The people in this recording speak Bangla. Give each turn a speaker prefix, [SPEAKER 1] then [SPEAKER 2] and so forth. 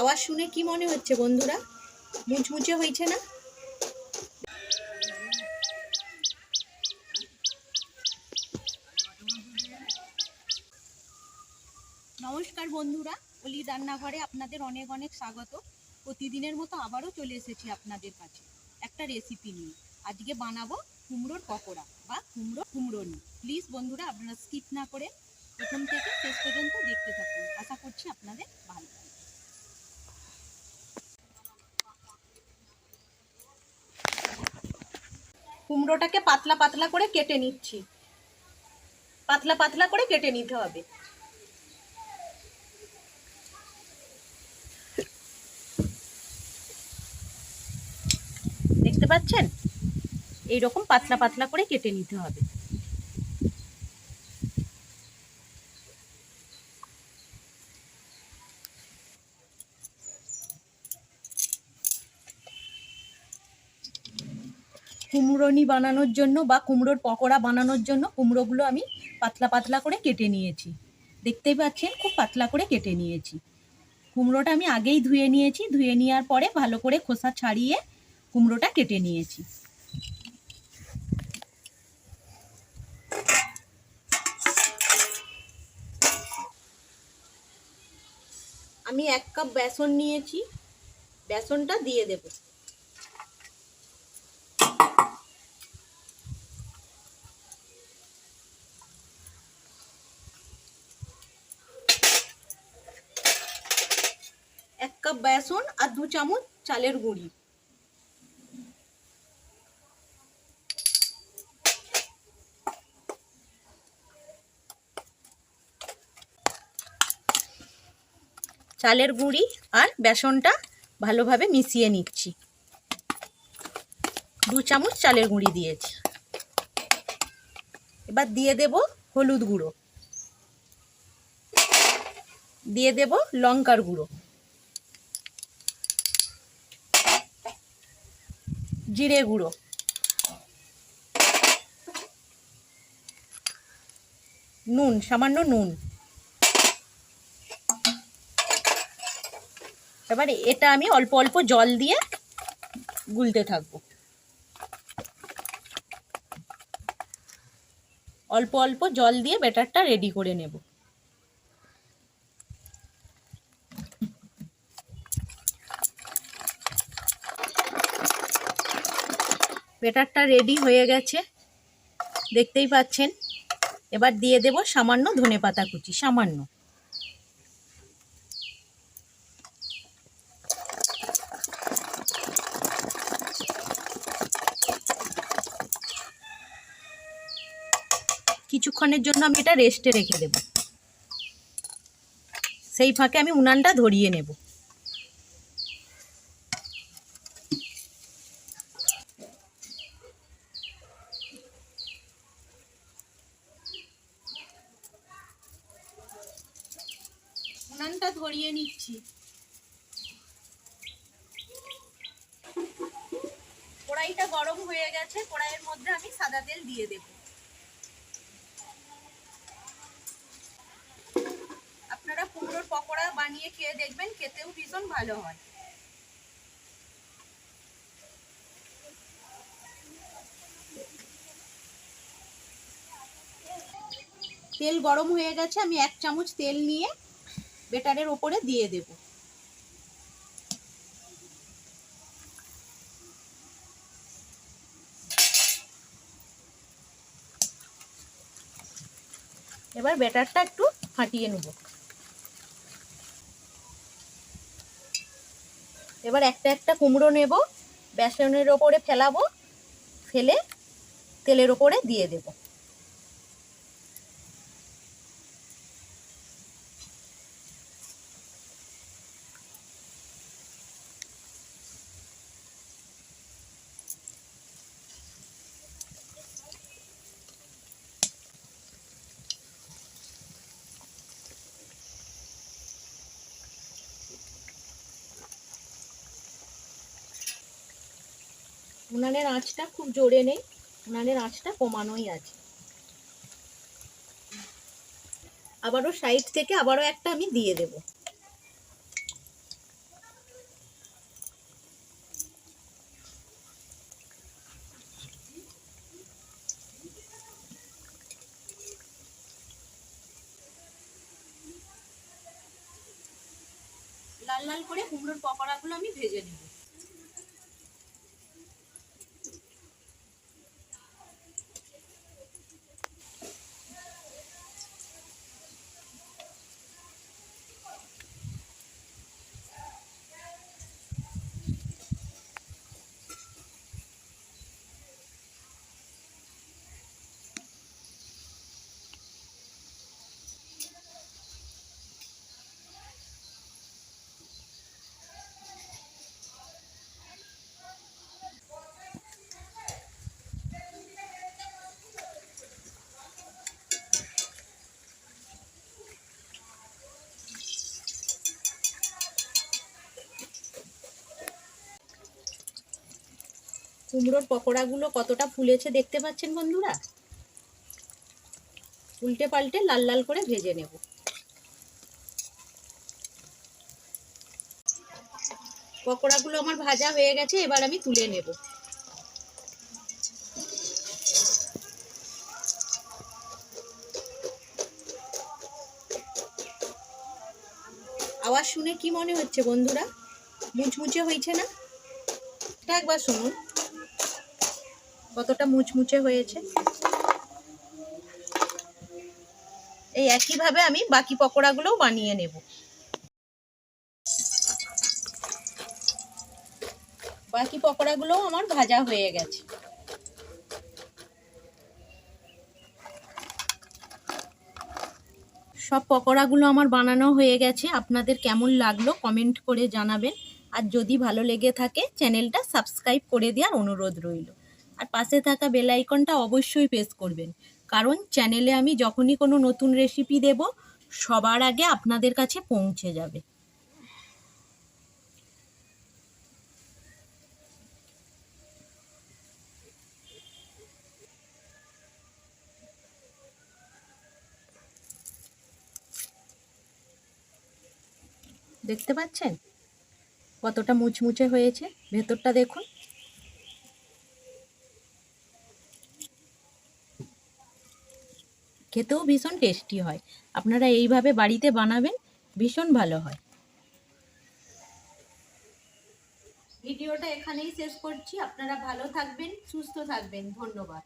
[SPEAKER 1] আওয়াজ শুনে কি মনে হচ্ছে বন্ধুরা? মুচমুচে হয়েছে না? নমস্কার বন্ধুরা, অলি রান্নাঘরে আপনাদের অনেক অনেক স্বাগত। প্রতিদিনের মতো আবারও চলে এসেছি আপনাদের কাছে একটা রেসিপি নিয়ে। আজকে বানাবো কুমড়োর পকোড়া বা কুমড়ো কুমড়োনি। প্লিজ বন্ধুরা, আপনারা স্কিপ না করে প্রথম থেকে শেষ পর্যন্ত দেখতে থাকুন। আশা করছি আপনাদের ভালো কুমড়োটাকে পাতলা পাতলা করে কেটে নিচ্ছি। পাতলা পাতলা করে কেটে নিতে হবে। দেখতে পাচ্ছেন? এই রকম পাতলা পাতলা করে কেটে নিতে হবে। কুমড়োনি বানানোর জন্য বা কুমড়োর পকোড়া বানানোর জন্য কুমড়োগুলো আমি পাতলা পাতলা করে কেটে নিয়েছি। দেখতেই পাচ্ছেন, খুব পাতলা করে কেটে নিয়েছি। কুমড়োটা আমি আগেই ধুয়ে নিয়েছি, ধুয়ে নেওয়ার পরে ভালো করে খোসা ছাড়িয়ে কুমড়োটা কেটে নিয়েছি। আমি এক কাপ বেসন নিয়েছি, বেসনটা দিয়ে দেব এক কাপ বেসন আর দু চামচ চালের গুঁড়ি। চালের গুঁড়ি আর বেসনটা ভালোভাবে মিশিয়ে নিচ্ছি। দু চামচ চালের গুঁড়ি দিয়েছি। এবার দিয়ে দেব হলুদ গুঁড়ো। দিয়ে দেব লঙ্কার গুঁড়ো। জিরে গুঁড়ো। নুন, সামান্য নুন। এবার এটা আমি অল্প অল্প জল দিয়ে গুলতে থাকব। অল্প অল্প জল দিয়ে ব্যাটারটা রেডি করে নেব। ব্যাটারটা রেডি হয়ে গেছে। দেখতেই পাচ্ছেন। এবার দিয়ে দেব সামান্য ধনে পাতা কুচি, সামান্য। কিছুক্ষণের জন্য আমি এটা রেস্টে রেখে দেব। সেই ফাঁকে আমি উনানটা ধরিয়ে নেব। উনানটা ধরিয়ে নিচ্ছি। কড়াইটা গরম হয়ে গেছে, কড়াইয়ের মধ্যে আমি সাদা তেল দিয়ে দেবো। আপনারা কুমড়োর পকোড়া বানিয়ে খেয়ে দেখবেন, খেতেও ভীষণ ভালো হয়। তেল গরম হয়ে গেছে, আমি এক চামচ তেল নিয়ে বেটারের ওপরে দিয়ে দেব। এবার বেটারটা একটু ফাটিয়ে নেব। এবার একটা একটা কুমড়ো নেব, বেসনের ওপরে ফেলাবো, ফেলে তেলের ওপরে দিয়ে দেব। উনানের আঁচটা খুব জোরে নেই, উনানের আঁচটা কমানোই আছে। আবারও সাইড থেকে আবারও একটা আমি দিয়ে দেব। লাল লাল করে কুমড়োর পকোড়াগুলো আমি ভেজে নেব। কুমড়োর পকোড়াগুলো কতটা ফুলেছে দেখতে পাচ্ছেন বন্ধুরা? উল্টে পাল্টে লাল লাল করে ভেজে নেব। পকোড়াগুলো আমার ভাজা হয়ে গেছে, এবার আমি তুলে নেব। আওয়াজ শুনে কি মনে হচ্ছে বন্ধুরা? মুচমুচে হয়েছে না? একবার শুনুন। কতটা মুচমুচে হয়েছে। এই একইভাবে আমি বাকি পকোড়াগুলোও বানিয়ে নেব। বাকি পকোড়াগুলোও আমার ভাজা হয়ে গেছে। সব পকোড়াগুলো আমার বানানো হয়ে গেছে। আপনাদের কেমন লাগল কমেন্ট করে জানাবেন। আর যদি ভালো লেগে থাকে, চ্যানেলটা সাবস্ক্রাইব করে দেওয়ার অনুরোধ রইল। আর পাশে থাকা বেল আইকনটা অবশ্যই প্রেস করবেন। কারণ চ্যানেলে আমি যখনই কোনো নতুন রেসিপি দেব, সবার আগে আপনাদের কাছে পৌঁছে যাবে। দেখতে পাচ্ছেন? কতটা মুচমুচে হয়েছে। ভেতরটা দেখুন। খেতেও ভীষণ টেস্টি হয়। আপনারা এইভাবে বাড়িতে বানাবেন, ভীষণ ভালো হয়। ভিডিওটা এখানেই শেষ করছি। আপনারা ভালো থাকবেন, সুস্থ থাকবেন। ধন্যবাদ।